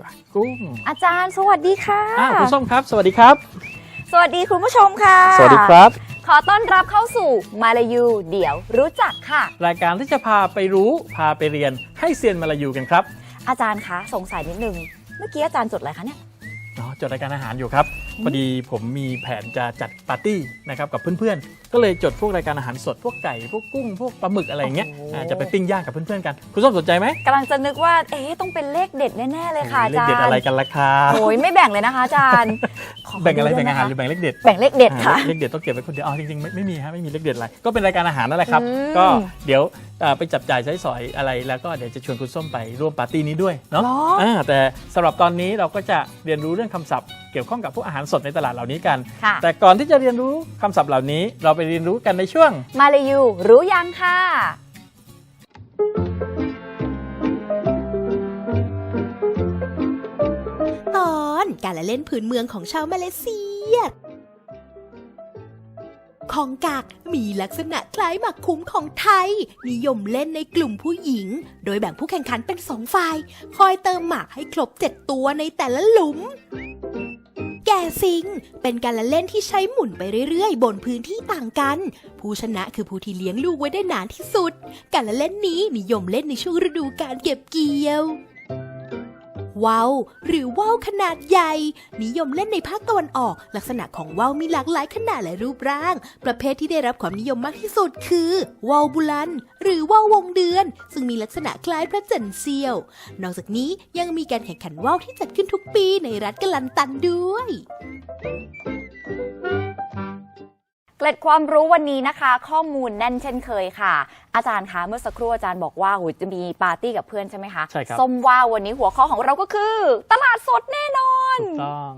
กว่า กุ้งอาจารย์สวัสดีค่ะอ่าคุณส้มครับ สวัสดีครับ สวัสดีคุณผู้ชมค่ะ สวัสดีครับ ขอต้อนรับเข้าสู่มาลายู เดี๋ยวรู้จักค่ะ รายการที่จะพาไปรู้พาไปเรียนให้เซียนมาลายูกันครับอาจารย์คะสงสัยนิดนึง เมื่อกี้อาจารย์จดอะไรคะเนี่ย อ๋อจดรายการอาหารอยู่ครับ พอดีผมมีแผนจะจัดปาร์ตี้นะครับกับเพื่อนๆ ก็เลยจดพวกรายการอาหารสดพวกไก่พวกกุ้งพวกปลาหมึกอะไรอย่างเงี้ยโอ้โหอ่าจะไปปิ้งย่างกับเพื่อนๆกัน คุณส้มสนใจไหมกำลังจะนึกว่า เอ๊ะต้องเป็นเลขเด็ดแน่ๆเลยค่ะอาเลขจารเด็ดย์อะไรกันล่ะครับโอ้ยไม่แบ่งเลยนะคะอาจารย์ขแบ่งอะไรดูแบ่งด้วยอาหารนคหรือแบ่งเลขเด็ด แบ่งเลขเด็ดค่ะ อ่าเลขเด็ดต้องเก็บไว้คนเดียวอ๋อจริงๆไม่ไม่มีฮะไม่มีเลขเด็ดอะไร ก็เป็นรายการอาหารนั่นแหละครับ อืม ก็เดี๋ยวเอ่อ ไปจับจ่ายใช้สอยอะไรแล้วก็เดี๋ยวจะชวนคุณส้มไปร่วมปาร์ตี้นี้ด้วยเนาะหรออ่าแต่สำหรับตอนนี้เราก็จะเรียนรู้เรื่องคำศัพท์เกี่ยวข้องกับพวกอาหารสดในตลาดเหล่านี้กันค่ะแต่ก่อนที่จะเรียนรู้คำศัพท์เหล่านี้ เราไปเรียนรู้กันในช่วง มาลายูรู้ยังค่ะตอนการละเล่นพื้นเมืองของชาวมาเลเซีย ของกากมีลักษณะคล้ายหมากคุ้มของไทย นิยมเล่นในกลุ่มผู้หญิง โดยแบ่งผู้แข่งขันเป็นสองฝ่าย คอยเติมหมากให้ครบเจ็ดตัวในแต่ละหลุม แก่ซิง เป็นการละเล่นที่ใช้หมุนไปเรื่อยๆ บนพื้นที่ต่างกัน ผู้ชนะคือผู้ที่เลี้ยงลูกไว้ได้นานที่สุด การละเล่นนี้นิยมเล่นในช่วงฤดูการเก็บเกี่ยว ว่าวหรือว่าวขนาดใหญ่ นิยมเล่นในภาคตะวันออก ลักษณะของว่าวมีหลากหลายขนาดและรูปร่าง ประเภทที่ได้รับความนิยมมากที่สุดคือว่าวบุลัน หรือว่าววงเดือน ซึ่งมีลักษณะคล้ายพระจันทร์เสี้ยว นอกจากนี้ยังมีการแข่งขันว่าวที่จัดขึ้นทุกปีในรัฐกะลันตันด้วย เกล็ดความรู้วันนี้นะคะ ข้อมูลแน่นเช่นเคยค่ะ อาจารย์คะเมื่อสักครู่อาจารย์บอกว่าโหจะมีปาร์ตี้กับเพื่อนใช่ไหมคะใช่ครับส้มว่าวันนี้หัวข้อของเราก็คือ ตลาดสดแน่นอน ถูกต้อง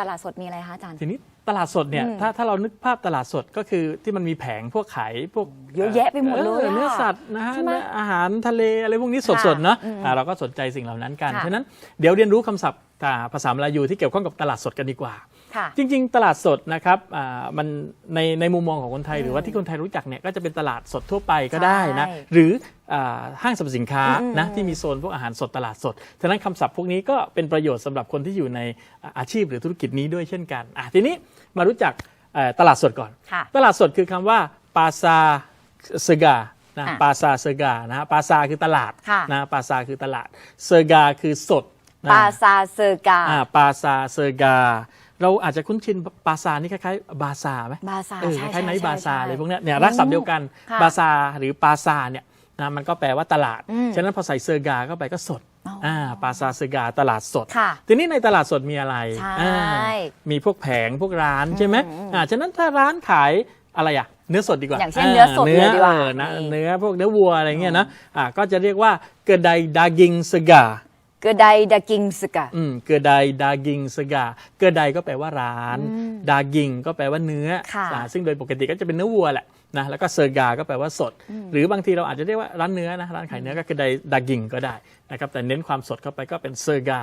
ตลาดสดมีอะไรคะอาจารย์ ทีนี้ตลาดสดเนี่ยอืมถ้าถ้าเรานึกภาพตลาดสดก็คือที่มันมีแผงพวกขายพวกเยอะแยะไปหมดเลยอออะเนื้อสัตว์นะฮะใช่ไหมเนื้ออาหารทะเลอะไรพวกนี้ค่ะสดๆเนาะอืมอ่าเราก็สนใจสิ่งเหล่านั้นกันค่ะ ฉะนั้นเดี๋ยวเรียนรู้คำศัพท์อ่าภาษามลายูที่เกี่ยวข้องกับตลาดสดกันดีกว่า ค่ะจริง ๆ ตลาดสดนะครับอ่ามันในในมุมมองของคนไทย หรือว่าที่คนไทยรู้จักเนี่ยก็จะเป็นตลาดสดทั่วไปก็ได้นะใช่หรืออ่าห้างสรรพสินค้าอืมนะที่มีโซนพวกอาหารสดตลาดสดฉะนั้นคำศัพท์พวกนี้ก็เป็นประโยชน์สำหรับคนที่อยู่ในอ่าอาชีพหรือธุรกิจนี้ด้วยเช่นกันอะทีนี้มารู้จักเอ่อตลาดสดก่อน ค่ะตลาดสดคือคำว่าปาซาเซกานะอะปาซาเซกานะฮะปาซาคือตลาดค่ะ นะปาซาคือตลาดเซกาคือสดนะ ปาซาเซอร์กา อ่าปาซาเซกา เราอาจจะคุ้นชินปาซานี่คล้ายๆบาซาไหมบาซาเออใช่คล้ายๆไนท์ใช่บาซาใช่อะไรพวกเนี้ยเนี่ยรักศัพท์เดียวกันค่ะ บาซาหรือปาซาเนี่ยนะมันก็แปลว่าตลาดอืมฉะนั้นพอใส่เซกาเข้าไปก็สดอ๋ออ่อ่าปาซาเซกาตลาดสด ค่ะ ทีนี้ในตลาดสดมีอะไรใช่อ่ามีพวกแผงพวกร้านใช่ไหมอืมอ่า ฉะนั้นถ้าร้านขายอะไรอะเนื้อสดดีกว่าอย่างเช่นเนื้อสดเลยดีกว่าเออนะนี่เนื้อพวกเนื้อวัวอะไรเงี้ยนะ อ่า ก็จะเรียกว่าเกอไดดากิงสกา เกอไดดากิงสกาอืมเกอไดดากิงสกาเกอไดก็แปลว่าร้าน อืมดากิงก็แปลว่าเนื้อค่ะอ่าซึ่งโดยปกติก็จะเป็นเนื้อวัวแหละนะแล้วก็เซอร์กาก็แปลว่าสด หรือบางทีเราอาจจะเรียกว่าร้านเนื้อนะร้านขายเนื้อก็คือไดดากิงก็ได้นะครับแต่เน้นความสดเข้าไปก็เป็นเซอร์กา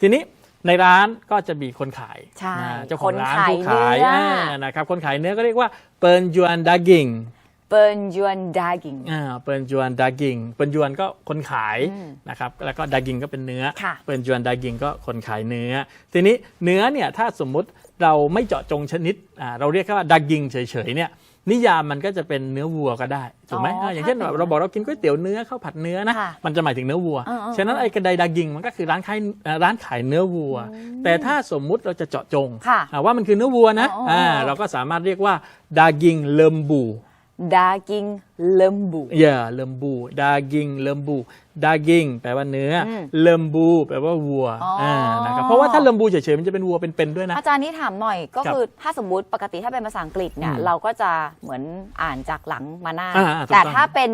ทีนี้ในร้านก็จะมีคนขายใช่นะเจ้าของร้านคนขายผู้ขายเนื้ออ่านะครับคนขายเนื้อก็เรียกว่าเปิร์นจวนดากิง เปิร์นยวนดากิง อ่าเปิร์นจวนดากิงเปิร์นจวนก็คนขายอืมนะครับแล้วก็ดากิงก็เป็นเนื้อ ค่ะ เปิร์นจวนดากิงก็คนขายเนื้อ ทีนี้เนื้อเนี่ยถ้าสมมุติเราไม่เจาะจงชนิดอ่าเราเรียกแค่ว่าดากิงเฉยๆเนี่ยนิยามมันก็จะเป็นเนื้อวัวก็ได้ถูกไหมอ๋อาอย่างเช่นถ้าแบบเราบอกเรากินก๋วยเตี๋ยวเนื้อข้าวผัดเนื้อนะค่ะมันจะหมายถึงเนื้อวัวเออเออฉะนั้นไอ้กระไดดากิงมันก็คือร้านขายเอ่อร้านขายเนื้อวัว แต่ถ้าสมมุติเราจะเจาะจงค่ะอ่าว่ามันคือเนื้อวัวนะอ๋ออ๋ออ่าเราก็สามารถเรียกว่าดากิงเลิมบู ดากิงเลิมบูอย่าเลิมบูดากิงเลิมบูดากิงแปลว่าเนื้ออมเลิมบูแปลว่าวัวอ๋ออ่านะครับเพราะว่าถ้าเลิมบูเฉยๆมันจะเป็นวัวเป็นๆด้วยนะ อาจารย์นี่ถามหน่อยก็ครับคือถ้าสมมุติปกติถ้าเป็นภาษาอังกฤษเนี่ยอืมเราก็จะเหมือนอ่านจากหลังมาหน้า อ่าอ่าถูกแต่ต้องถ้าเป็น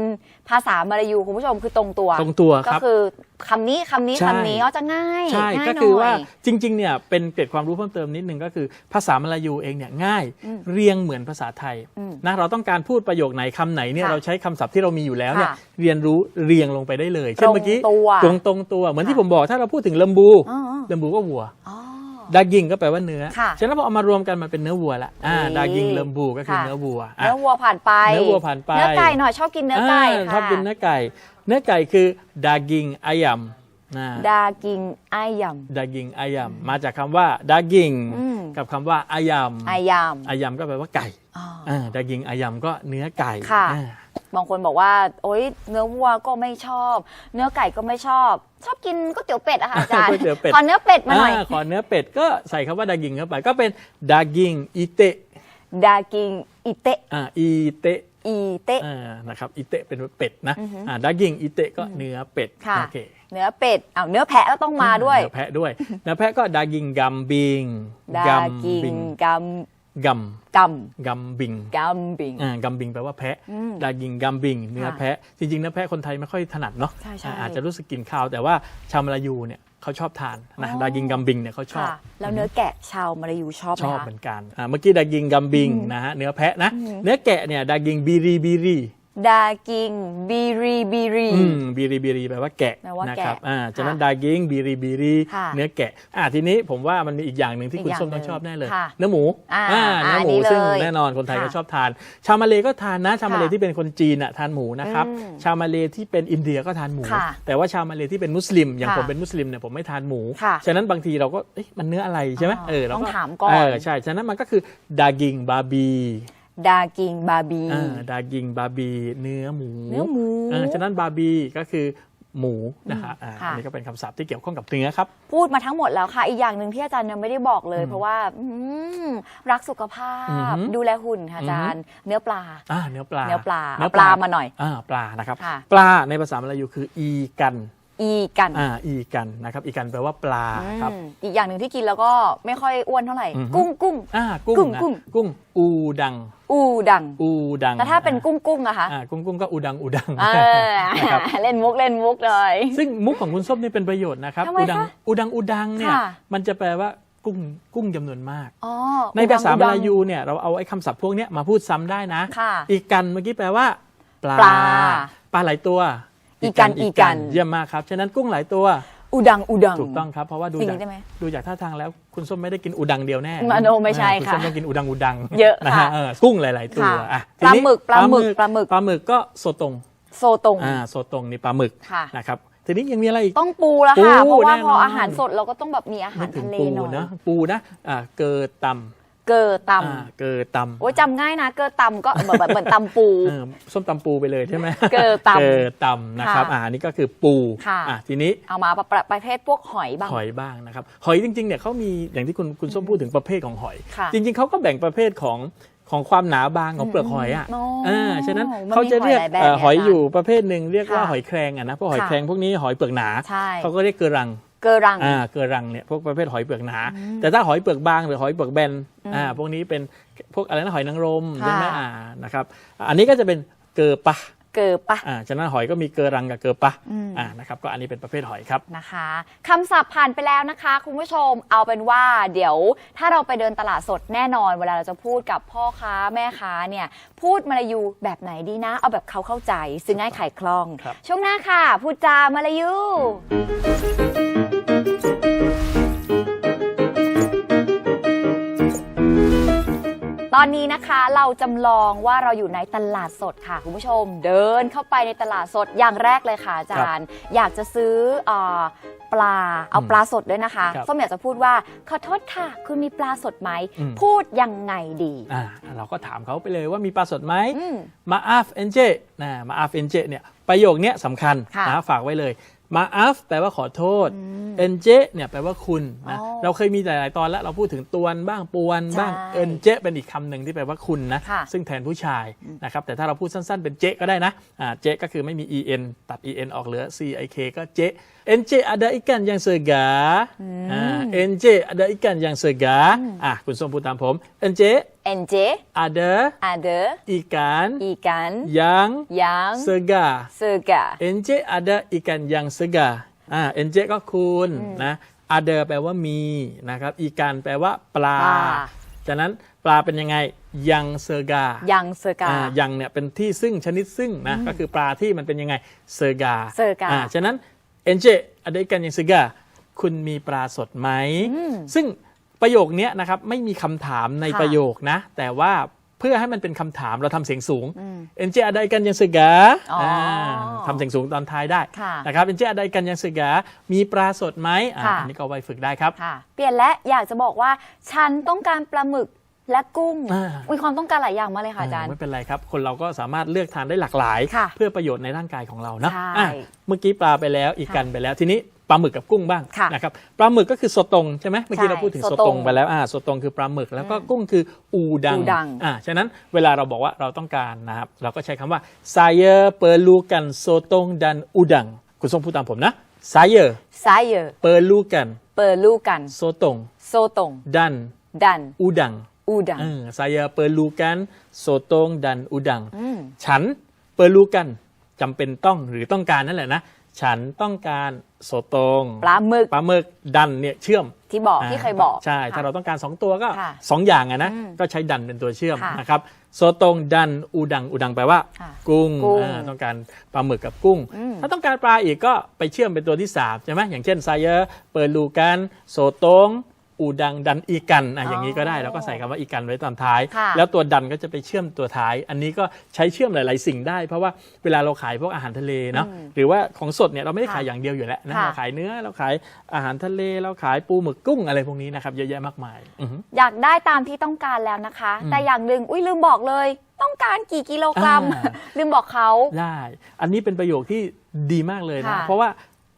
ภาษามลายูคุณผู้ชมคือตรงตัว ตรงตัวคก็รับ คือคำนี้คำนี้ใช่ คำนี้ก็จะง่ายใช่ง่ายก็คือหน่ย ว่าจริงๆเนี่ยเป็นเกร็ดความรู้เพิ่มเติมนิดนึงก็คือภาษามลายูเองเนี่ยง่ายเรียงเหมือนภาษาไทยอืมนะเราต้องการพูดประโยคไหนคำไหนเนี่ยค่ะเราใช้คำศัพท์ที่เรามีอยู่แล้วเนี่ยค่ะเรียนรู้เรียงลงไปได้เลย เช่นเมื่อกี้ตรงตัวตรงตรงตัว เหมือนที่ค่ะผมบอกถ้าเราพูดถึงเลิมบูอ๋อเลิมบูก็วัวอ๋อดากิงก็แปลว่าเนื้อค่ะฉะนั้นพอเอามารวมกันมันเป็นเนื้อวัวละอ่านี่ดากิงเลิมบูก็คือค่ะเนื้อวัวอะเนื้อวัวผ่านไป เนื้อวัวผ่านไป เนื้อไก่หน่อยชอบกินเนื้อไก่าชค่ะอบกินเนื้อไก่ เนื้อไก่คือดากิงอายัมนะดากิงไอยำดากิงอายัมมาจากคำว่าดากิงอืมกับคำว่าอายัมไอยำอายัมก็แปลว่าไก่อ๋ออ่าดากิงอายัมก็เนื้อไก่ค่ะอ่า บางคนบอกว่า โอ๊ยเนื้อวัวก็ไม่ชอบ เนื้อไก่ก็ไม่ชอบ ชอบกินก๋วยเตี๋ยวเป็ดอะค่ะอาจารย์ก๋วยเตี๋ยวเป็ด ขอเนื้อเป็ดมาหน่อยอ่าขอเนื้อเป็ดก็ใส่คำว่าดากิงเข้าไปก็เป็นดากิงอิเตะดากิงอิเตะอ่าอิเตะอีเตะ อ่านะครับอิเตะเป็นเป็ดนะอ่าดากิงอิเตะก็เนื้อเป็ดค่ะ โอเคเนื้อเป็ดอ้าวเนื้อแพะก็ต้องมาด้วย เนื้อแพะด้วยเนื้อแพะก็ดากิงกัมบิงดากัมกิบิงงกัม กัมกัมกัมบิงกัมบิงอ่ากัมบิงแปลว่าแพะอืมดากิงกัมบิงเนื้อค่ะแพะจริงๆเนื้อแพะคนไทยไม่ค่อยถนัดเนาะใช่ใช่อ่าอาจจะรู้สึกกลินข้าว แต่ว่าชาวมลายูเนี่ยเขาชอบทานนะอ๋อดากิงกัมบิงเนี่ยเขาชอบค่ะแล้วเนื้อแกะชาวมาลายูชอบไหชมอบคะเหมือนกันอ่าเมื่อกี้ดากิงกัมบิงนะฮะเนื้อแพะนะเนื้อแกะเนี่ยดากิงบีรีบีรี ดากิงบีรีบีรี อืมบีรีบีรีแปลว่าแกะแปลว่านะแกะครับอ่าฉะนั้นค่ะดากิงบีรีบีรีค่ะเนื้อแกะอ่าทีนี้ผมว่ามันมีอีกอย่างหนึ่งที่อีกคุณอย่างส้มต้องหนึ่งชอบแน่เลย ค่ะเนื้อหมูอ่าอ่าเนื้อหมูอันนี้ซึ่งเลยแน่นอนคนไทยก็ค่ะชอบทาน ชาวมาเลก็ทานนะชาวมาเลค่ะที่เป็นคนจีนอะทานหมูนะครับอืมชาวมาเลที่เป็นอินเดียก็ทานหมู ค่ะแต่ว่าชาวมาเลที่เป็นมุสลิม อย่างค่ะผมเป็นมุสลิมเนี่ยผมไม่ทานหมูค่ะฉะนั้นบางทีเราก็เอ๊ะมันเนื้ออะไรใช่ไหมอ๋อเออเราต้องก็ถามก่อน เออใช่ฉะนั้นมันก็คือดากิงบาบี ดากิงบาบี อ่าดากิงบาบี เนื้อหมูเนื้อหมูเออฉะนั้นบาบีก็คือหมูนะครับอ่าค่ะ อันนี้ก็เป็นคำศัพท์ที่เกี่ยวข้องกับเนื้อครับ พูดมาทั้งหมดแล้วค่ะ อีกอย่างหนึ่งที่อาจารย์ยังไม่ได้บอกเลยเพราะว่าอืมรักสุขภาอือพ หือดูแลหุ่นค่ะอาจารย์ เนื้อปลา อ่าเนื้อปลาเนื้อปลาเอาปลามาหน่อยอ่าปลานะครับ ค่ะ ปลาในภาษามลายูคืออีกัน อีกันอ่าอีกันนะครับอีกันแปลว่าปลาครับอืมอีกอย่างหนึ่งที่กินแล้วก็ไม่ค่อยอ้วนเท่าไหร่ อือหือกุ้งกุ้ง อ่ากุ้กุ้งงนะกุ้ง กุ้งอูดัง อูดัง อูดังแต่ถ้าเป็นกุ้งกุ้งอะคะอ่ากุ้งกุ้งก็อูดังอูดังเออนะครับ เล่นมุกเล่นมุกเลย ซึ่งมุกของคุณส้มนี่เป็นประโยชน์นะครับทำไมอูดังคะอูดังอูดังเนี่ยค่ะ มันจะแปลว่ากุ้งกุ้งจำนวนมาก อ๋อในภาษาอูมดังลายูเนี่ยเราเอาไอ้คำศัพท์พวกเนี้ยมาพูดซ้ำได้นะ ค่ะ อีกันเมื่อกี้แปลว่า ปลาปลา ปลาหลายตัว อีกันอีกัน เยี่ยมมากครับ ฉะนั้นกุ้งหลายตัวอูดังอูดัง ถูกต้องครับ เพราะว่าดูจริงจากได้ไหมดูจากท่าทางแล้วคุณส้มไม่ได้กินอูดังเดียวแน่มาโนไม่ใช่ณค่ะส้มต้องกินอูดังอูดังเยอะนะค่ะฮะเออกุ้งหลาย ๆ ตัวค่ะอะปลาทีนี้หมึกปลาหมึกปลาหมึกปลาหมึกก็โซตงโซตรงอ่าโซตงนี่ปลาหมึกค่ะนะครับทีนี้ยังมีอะไรอีกต้องปูแล้วค่ะปูเพราะว่าแน่นอนพออาหารสดเราก็ต้องแบบมีอาหานึรกถึงทะเลปูหน่อยนะปูนะอ่าเกอตำ เกอตอ่าเกอตำำโอ้ยจำง่ายนะ เกอตำก็เหมือนแบบเหมือนตำปู เออส้มตำปูไปเลยใช่ไหมเกอตำเกอตำนะครับค่ะอ่าอันนี้ก็คือปูค่ะ อ่าทีนี้เอามาประประประเภทพวกหอยบ้าง หอยบ้างนะครับ หอยจริงๆเนี่ยเขามีอย่างที่คุณคุณส้มพูดถึงประเภทของหอย ค่ะจริงๆเขาก็แบ่งประเภทของของความหนาบางของเปลือกหอยอะอ๋ออ่าฉะนั้นมันมีเขาจะเรียกหอยหลายแบบเอ่อหอยเนี่ยอยู่ประเภทหนึ่งเรียกว่าค่ะหอยแครงอะนะเพราะหอยค่ะแครงพวกนี้หอยเปลือกหนา ใช่ เขาก็เรียกเกลือรัง เกอรังอ่าเกลือรังเนี่ยพวกประเภทหอยเปลือกหนา แต่ถ้าหอยเปลือกบางหรือหอยเปลือกแบนอ่าพวกนี้เป็นพวกอะไรนะหอยนางรมค่ะใช่ไหมอ่านะครับ อันนี้ก็จะเป็นเกลือปะ เกอปะอ่าฉะนั้นหอยก็มีเกลือรังกับเกลือปะอืมอ่านะครับก็อันนี้เป็นประเภทหอยครับนะคะคำศัพท์ผ่านไปแล้วนะคะ คุณผู้ชมเอาเป็นว่าเดี๋ยวถ้าเราไปเดินตลาดสดแน่นอน เวลาเราจะพูดกับพ่อค้าแม่ค้าเนี่ยพูดมาลายูแบบไหนดีนะ เอาแบบเขาเข้าใจซึ่งง่ายขายคล่องครับช่วงหน้าค่ะ พูดจามาลายู ตอนนี้นะคะเราจำลองว่าเราอยู่ในตลาดสดค่ะคุณผู้ชม เดินเข้าไปในตลาดสดอย่างแรกเลยค่ะอาจารย์ อยากจะซื้อเออปลาเอาอืมปลาสดด้วยนะคะครับส้มอยากจะพูดว่าขอโทษค่ะ คุณมีปลาสดไหมอืม พูดยังไงดี อ่าเราก็ถามเขาไปเลยว่ามีปลาสดไหมอืมมาอาฟเอนเจนะมาอาฟเอนเจเนี่ยประโยคเนี้ยสำคัญค่ะ นะฝากไว้เลย มาอัฟแปลว่าขอโทษเอ็นเจเนี่ยแปลว่าคุณนะอ๋อเราเคยมีหลาย ๆ ตอนแล้วเราพูดถึงตวนบ้างปวนบ้างใช่เอ็นเจเป็นอีกคำหนึ่งที่แปลว่าคุณนะค่ะซึ่งแทนผู้ชายนะครับแต่ถ้าเราพูดสั้น ๆ เป็นเจก็ได้นะอ่าเจก็คือไม่มี en ตัด en ออกเหลือ ck ก็เจ NJ ada ikan yang segar อ่า NJ ada ikan yang segar อะคุณส้มพูด ตามผม NJ เอ็นเจ ada อาเดอ ikan อีกัน yang ยัง segar เซกา NJ ada ikan yang segar อ่า NJ ก็คุณนะ ada แปลว่ามีนะครับ ikan แปลว่าปลาปลาฉะนั้นปลาเป็นยังไงยังเซกายังเซกาอ่ายังเนี่ยเป็นที่ซึ่งชนิดซึ่งนะก็คือปลาที่มันเป็นยังไงเซกาเซกาอ่ฉะนั้น NJ ada ikan yang segar คุณมีปลาสดไหม ซึ่งประโยคเนี้ยนะครับไม่มีคำถามในค่ะประโยคนะ แต่ว่าเพื่อให้มันเป็นคำถามเราทำเสียงสูง NJ ada ikan yang segar อ๋ออ่าทำเสียงสูงตอนท้ายได้ค่ะนะครับ NJ ada ikan yang segar มีปลาสดไหมอ่าค่ะอันนี้ก็เอาไว้ฝึกได้ครับค่ะเปลี่ยนและอยากจะบอกว่า ฉันต้องการปลาหมึกและกุ้งอ่ามีความต้องการหลายอย่างมากเลยค่ะอาจารย์ ไม่เป็นไรครับ คนเราก็สามารถเลือกทานได้หลากหลายค่ะเพื่อประโยชน์ในร่างกายของเรานะใช่อะเมื่อกี้ปลาไปแล้วอีกกันไปแล้วทีนี้ ปลาหมึกกับกุ้งบ้างค่ะนะครับปลาหมึกก็คือโซตงใช่ไหมเมื่อกี้ใช่เราพูดถึงโซโซตงตงไปแล้วอ่าโซตงคือปลาหมึกแล้วก็กุ้งคืออูดังอูดังอ่าฉะนั้นเวลาเราบอกว่าเราต้องการนะครับเราก็ใช้คำว่า saya perlukan sotong dan udang คุณส้มพูดตามผมนะ saya ไซเยอร์ perlukan เปิดลูกัน sotong โซตง dan ดัน udang อูดังเออ saya perlukan sotong dan udang ฉัน perlukan จำเป็นต้องหรือต้องการนั่นแหละนะ ฉันต้องการโซตงปลาหมึกปลาหมึกดันเนี่ยเชื่อมที่บอกที่เคยบอก ใช่ ถ้าเราต้องการ 2 ตัวก็ค่ะ2อย่างอะนะก็ใช้ดันเป็นตัวเชื่อมค่ะนะครับโซตงดันอูดังอูดังแปลว่าค่ะกุ้งกุ้งอ่าต้องการปลาหมึกกับกุ้ง ถ้าต้องการปลาอีกก็ไปเชื่อมเป็นตัวที่3ใช่ไหมอย่างเช่นไซเยอร์เปิดลูกันโซตง อูดังดันอีกันอะอย่างนี้ก็ได้แล้วก็ใส่คำว่าอีกันไว้ตอนท้ายค่ะแล้วตัวดันก็จะไปเชื่อมตัวท้าย อันนี้ก็ใช้เชื่อมหลาย ๆ สิ่งได้ เพราะว่าเวลาเราขายพวกอาหารทะเลเนาะหรือว่าของสดเนี่ยเราไม่ได้ขายอย่างเดียวอยู่แล้วนะค่ะเราขายเนื้อเราขายอาหารทะเลเราขายปูหมึกกุ้งอะไรพวกนี้นะครับเยอะแยะมากมายอือฮึอยากได้ตามที่ต้องการแล้วนะคะ แต่อย่างหนึ่งอุ้ยลืมบอกเลย ต้องการกี่กิโลกรัมอ่าลืมบอกเขาได้ อันนี้เป็นประโยคที่ดีมากเลยนะค่ะเพราะว่า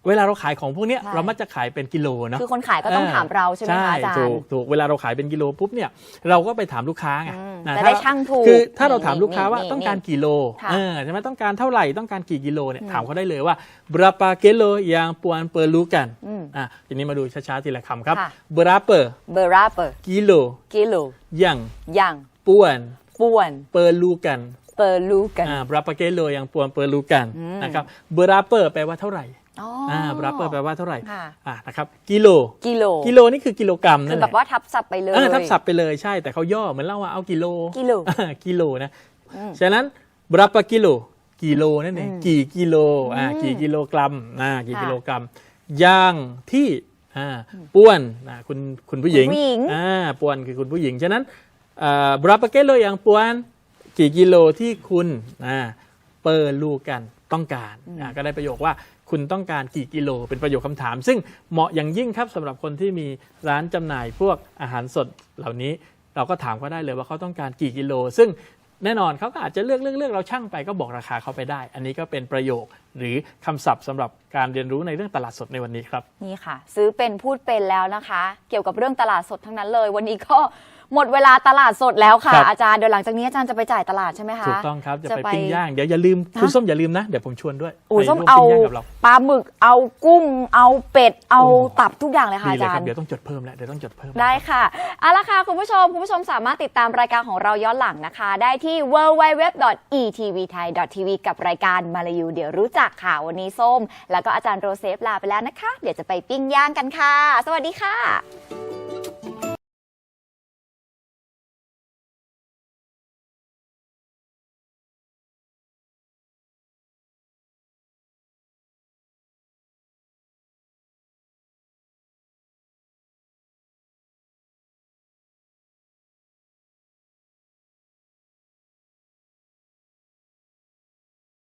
เวลาเราขายของพวกเนี้ยใช่ เรามักจะขายเป็นกิโลเนาะ คือคนขายก็ต้องถามเราใช่ไหมคะอาจารถูย์ กถูกเวลาเราขายเป็นกิโลปุ๊บเนี่ยเราก็ไปถามลูกค้าไงอืมนะจะถ้ได้ชั่งถูกคือถ้าเราถามนี่ลูกค้าว่านี่ต้องการกี่โลค่ะเออใช่ไหมต้องการเท่าไหร่ต้องการกี่กิโลเนี่ยถามเขาได้เลยว่า berapa kilo yang puan perlukan อะทีนี้มาดูช้าๆทีละคำครับค่ะ berapa เบอร์ราเปอร์ kilo กิโล yang ยัง puan ป่วน perlukan เปอร์ลูกัน อ่า berapa kilo yang puan perlukan นะครับ berapa แปลว่าเท่าไหร่ อ๋ออ่า berapa แปลว่าเท่าไหร่ค่ะอ่านะครับกิโลกิโลกิโลนี่คือกิโลกรัมคืนั่อนแหแบละบว่าทับศัพท์ไปเลย เออทับศัพท์ไปเลยใช่แต่เขาย่อเหมือนเล่าว่าเอากิโลกิโล อ่ากิโลนะฉะนั้น berapa kilo กิโลนั่นเองกี่กิโลอ่ากี่กิโลกรัมอ่ากี่ค่ะ กิโลกรัมย่างที่อ่าป้วนอ่าคุณคุณผู้หญิงคุณผู้หญิง อ่าป้วนคือคุณผู้หญิง ฉะนั้นอ่า berapa kilo yang puan กี่กิโลที่คุณอ่าเปิดลูกกันต้องการอ่าก็ได้ประโยคว่า คุณต้องการกี่กิโล เป็นประโยคคำถาม ซึ่งเหมาะอย่างยิ่งครับสำหรับคนที่มีร้านจำหน่ายพวกอาหารสดเหล่านี้ เราก็ถามเขาได้เลยว่าเขาต้องการกี่กิโล ซึ่งแน่นอนเขาก็อาจจะเลือกเลือกเลือกเราช่างไปก็บอกราคาเขาไปได้ อันนี้ก็เป็นประโยค หรือคำศัพท์สำหรับการเรียนรู้ในเรื่องตลาดสดในวันนี้ครับ นี่ค่ะ ซื้อเป็นพูดเป็นแล้วนะคะ เกี่ยวกับเรื่องตลาดสดทั้งนั้นเลย วันนี้ก็หมดเวลาตลาดสดแล้วค่ะ ครับ อาจารย์เดี๋ยวหลังจากนี้อาจารย์จะไปจ่ายตลาดใช่ไหมคะ ถูกต้องครับจะจะไปไปปิ้งย่างเดี๋ยวอย่าลืมคุณส้มอย่าลืมนะ เดี๋ยวผมชวนด้วยโอ้ยไปส้มร่วเอาปิ้งย่างกับเรา ปลาหมึกเอากุ้ง เอาเป็ด เอาโอ้ ตับทุกอย่างเลยค่ะดีอาเลยจาครรับย์ เดี๋ยวต้องจดเพิ่มแล้วเดี๋ยวต้องจดเพิ่ม ได้ค่ะเอาละค่ะ คุณผู้ชม คุณผู้ชมสามารถติดตามรายการของเราย้อนหลังนะคะ ได้ที่ www.etvthai.tv กับรายการมาลายูเดี๋ยวรู้จักค่ะ วันนี้ส้ม แล้วก็อาจารย์โรเซฟลาไปแล้วนะคะ เดี๋ยวจะไปปิ้งย่างกันค่ะ สวัสดีค่ะ